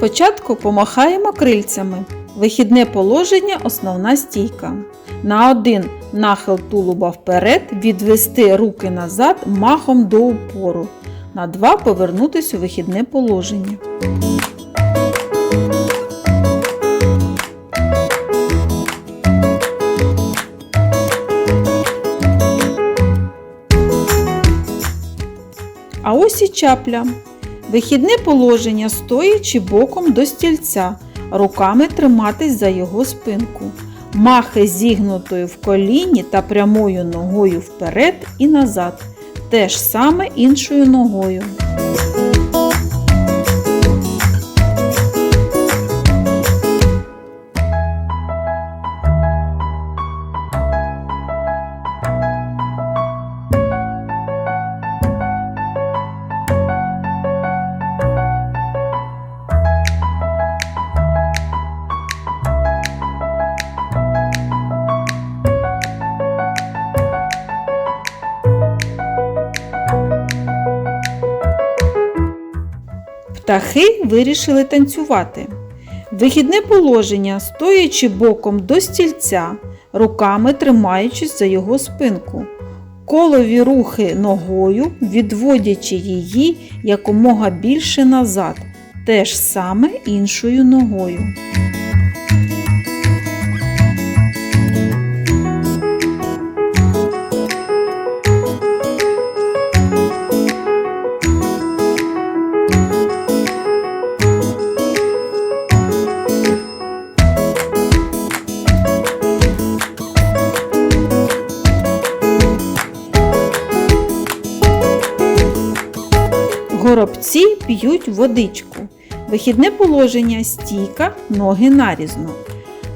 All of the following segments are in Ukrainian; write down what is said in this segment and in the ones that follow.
Спочатку помахаємо крильцями. Вихідне положення основна стійка. На один нахил тулуба вперед, відвести руки назад махом до упору. На два повернутися у вихідне положення. А ось і чапля. Вихідне положення стоячи боком до стільця, руками триматись за його спинку. Махи зігнутою в коліні та прямою ногою вперед і назад. Те ж саме іншою ногою. Птахи вирішили танцювати. Вихідне положення, стоячи боком до стільця, руками тримаючись за його спинку. Колові рухи ногою, відводячи її якомога більше назад, те ж саме іншою ногою. Горобці п'ють водичку. Вихідне положення стійка, ноги нарізно.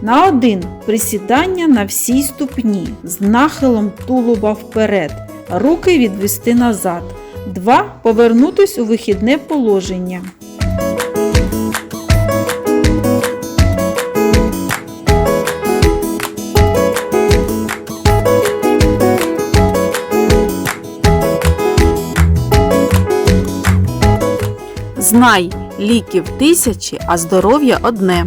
На один присідання на всій ступні з нахилом тулуба вперед, руки відвести назад. Два повернутись у вихідне положення. Знай, ліків тисячі, а здоров'я одне.